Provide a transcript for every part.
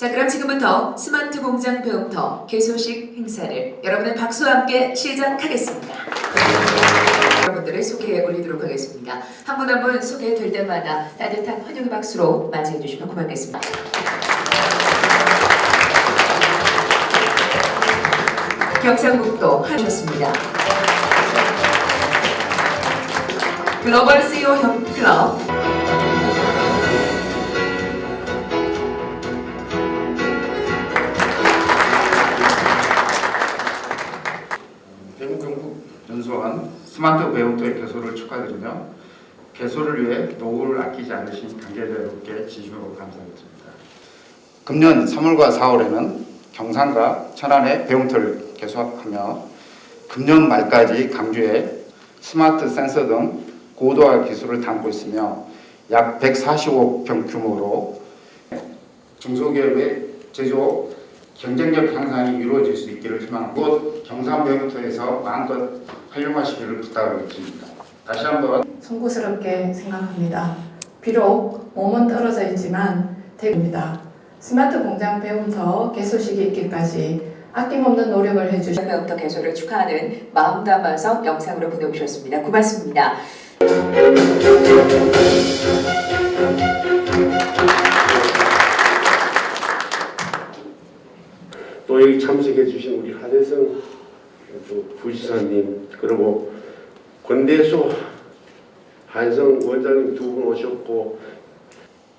자, 그럼 지금부터 스마트 공장 배움터 개소식 행사를 여러분의 박수와 함께 시작하겠습니다. 여러분들을 소개해 올리도록 하겠습니다. 한 분 한 분 소개될 때마다 따뜻한 환영의 박수로 맞이해 주시면 고맙겠습니다. 경상북도 하셨습니다. 글로벌 CEO 협 클럽 배움터의 개소를 축하드리며 개소를 위해 노후를 아끼지 않으신 관계자 여러분께 진심으로 감사드립니다. 금년 3월과 4월에는 경산과 천안의 배움터를 개소하며 금년 말까지 강주에 스마트 센서 등 고도화 기술을 담고 있으며 약 145억 평 규모로 중소기업의 제조 경쟁력 향상이 이루어질 수 있기를 희망하고 곧 경상배움터에서 마음껏 활용하시기를 부탁드립니다. 다시 한번 송구스럽게 생각합니다. 비록 몸은 떨어져 있지만 대입니다. 스마트 공장 배움터 개소식이 있기까지 아낌없는 노력을 해주신 배움터 개소를 축하하는 마음 담아서 영상으로 보내주셨습니다. 고맙습니다. 또 여기 참석해 주신 우리 한혜성 또 부지사님 그리고 권대수 한성 원장님 두 분 오셨고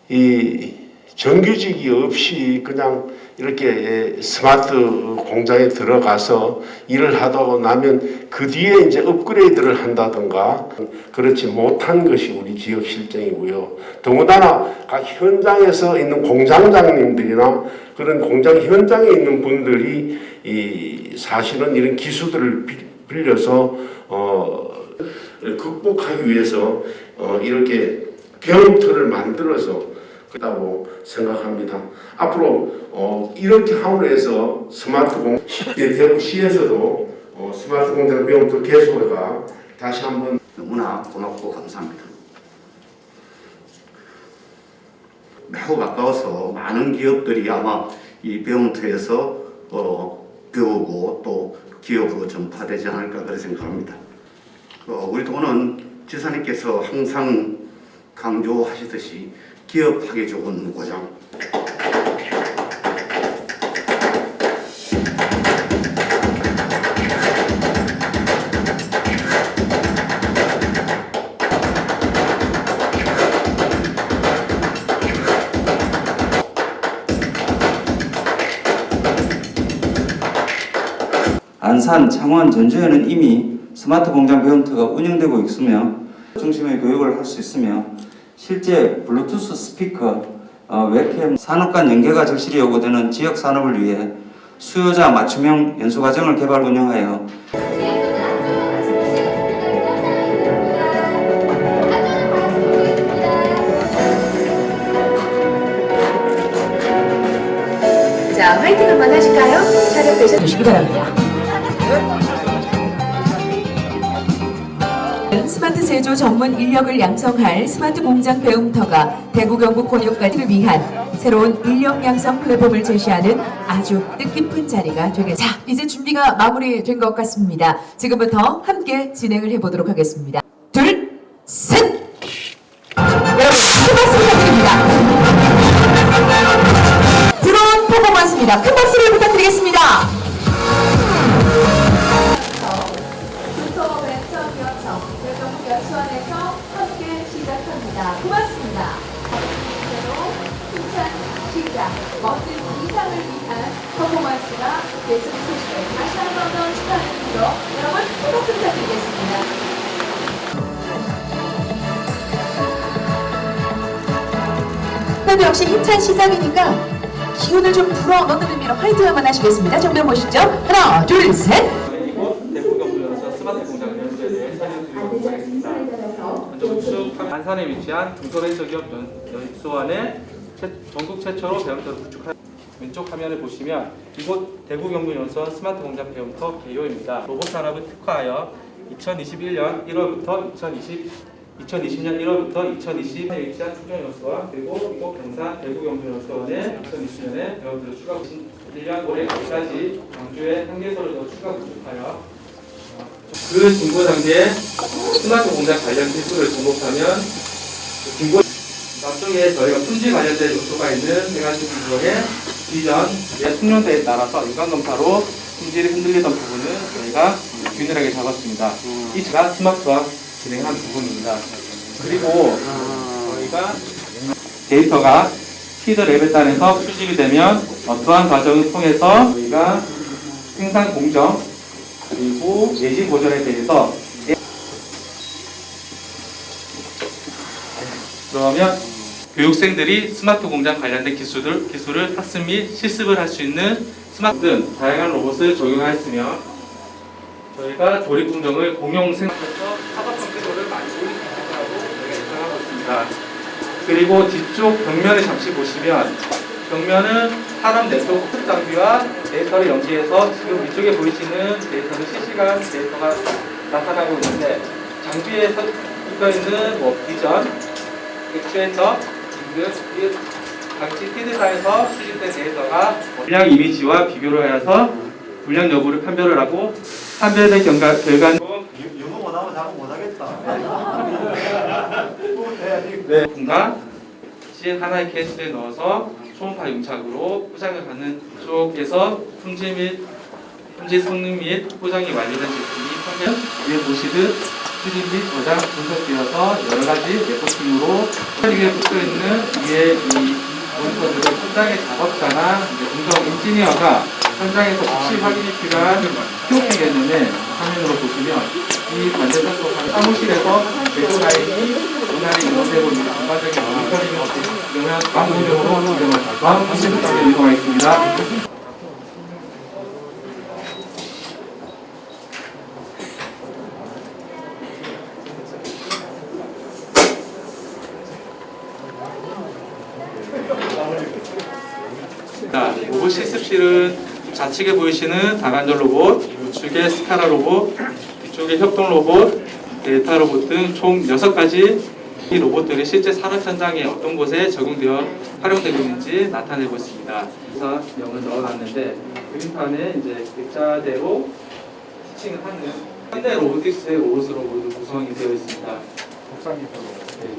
이 정규직이 없이 그냥 이렇게 스마트 공장에 들어가서 일을 하다 나면 그 뒤에 이제 업그레이드를 한다든가 그렇지 못한 것이 우리 지역 실정이고요. 더군다나 각 현장에서 있는 공장장님들이나 그런 공장 현장에 있는 분들이 이 사실은 이런 기술들을 비- 빌려서 어 극복하기 위해서 어 이렇게 병틀을 만들어서 그다고 생각합니다. 앞으로 어 이렇게 함으로 해서 스마트 공 예, 대구시에서도 어 스마트 공장 병틀 개소가 다시 한번 너무나 고맙고 감사합니다. 매우 가까워서 많은 기업들이 아마 이 배움터에서 어, 배우고 또 기업으로 전파되지 않을까 그렇게 생각합니다. 어, 우리 도는 지사님께서 항상 강조하시듯이 기업하기 좋은 고장 안산, 창원, 전주에는 이미 스마트 공장 배움터가 운영되고 있으며 중심의 교육을 할 수 있으며 실제 블루투스 스피커, 어, 웹캠 산업 간 연계가 절실히 요구되는 지역 산업을 위해 수요자 맞춤형 연수 과정을 개발 운영하여 자, 화이팅 한번 하실까요? 촬영 되셔 주시기 바랍니다. 스마트 제조 전문 인력을 양성할 스마트 공장 배움터가 대구 경북 권역까지를 위한 새로운 인력 양성 플랫폼을 제시하는 아주 뜻깊은 자리가 되겠습니다. 자, 이제 준비가 마무리된 것 같습니다. 지금부터 함께 진행을 해보도록 하겠습니다. 둘, 시작, 멋진 이상을 위한 퍼포먼스가 계속 소식을 다시 한 번더 의미로 여러분 큰 박수 부탁드리겠습니다. 그래도 역시 힘찬 시작이니까 기운을 좀 불어넣는 의미로 화이팅 한번 하시겠습니다. 정면 보시죠. 하나, 둘, 셋! 안산에 위치한 중소벤처기업 연수원의 최- 전국 최초로 배움터를 구축한 왼쪽 화면을 보시면 이곳 대구경부 연수원 스마트 공장 배움터 개요입니다. 로봇 산업을 특화하여 2021년 1월부터 2020 2020년 1월부터 2020년 일치한 충전 연수와 그리고 이곳 경산 대구 경주 연수원에 2020년에 배원들을 추가 1년 올해 말까지 광주에 한 개소를 더 추가 구축하여 그 중고 단계에 스마트 공장 관련 기술을 접목하면 중고 앞쪽에 저희가 품질 관련된 요소가 있는 세 가지 구조의 이전 숙련대에 따라서 육안검사로 품질이 흔들리던 부분은 저희가 균일하게 잡았습니다. 이 제가 스마트화 진행한 부분입니다. 그리고 저희가 데이터가 시드 레벨단에서 수집이 되면 어떠한 과정을 통해서 저희가 생산 공정 그리고 예지 보전에 대해서 그러면 교육생들이 스마트 공장 관련된 기술을, 기술을 학습 및 실습을 할 수 있는 스마트 등 다양한 로봇을 적용하였으며 저희가 조립 공정을 공용 생산해서 사업 형태로를 많이 있을 거라고 저희가 예상하고 있습니다. 그리고 뒤쪽 벽면을 잠시 보시면 벽면은 산업 네트워크 장비와 데이터를 연계해서 지금 위쪽에 보이시는 데이터는 실시간 데이터가 나타나고 있는데 장비에 서 있는 뭐 비전, 액추에이터 등등 이 각지 피드사에서 수집된 데이터가 불량 이미지와 비교를 해서 불량 여부를 판별을 하고 판별된 결과, 결과는 못하면 자꾸 못하겠다. 네. 분과 시 하나의 케이스에 넣어서 초음파 용착으로 포장을 받는 쪽에서 품질 및 품질 성능 및 포장이 완료된 제품이 판매 위에 보시듯 수집 및 저장 분석되어서 여러 가지 레포팅으로 위에 붙어 있는 위에 이 모니터들을 현장의 작업자나 공정 엔지니어가 현장에서 즉시 확인이 필요한 POP 개념의 화면으로 보시면 이 관제사 쪽 사무실에서 제조 라인이 원활히 이동되고 있는 전반적인 모니터링을 그러면 다음 문제로 이동을 다음 문제로 이동하겠습니다. 자, 로봇 실습실은 좌측에 보이시는 다간절 로봇, 우측에 스카라 로봇, 뒤쪽에 협동 로봇, 데이터 로봇 등 총 6가지 이 로봇들이 실제 산업 현장에 어떤 곳에 적용되어 활용되고 있는지 나타내고 있습니다. 그래서 영을 넣어놨는데 그림판에 이제 글자대로 스칭을 하는 현대 로보틱스의 로봇으로 모두 구성이 되어 있습니다. 네.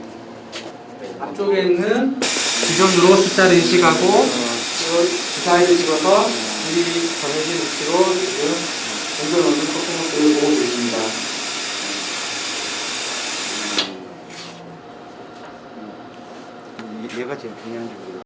앞쪽에 있는 기존으로 숫자를 인식하고 그 주사위를 찍어서 미리 정해진 위치로 지금 얻는 퍼포먼스를 보고 계십니다. 얘가 제일 중요한 게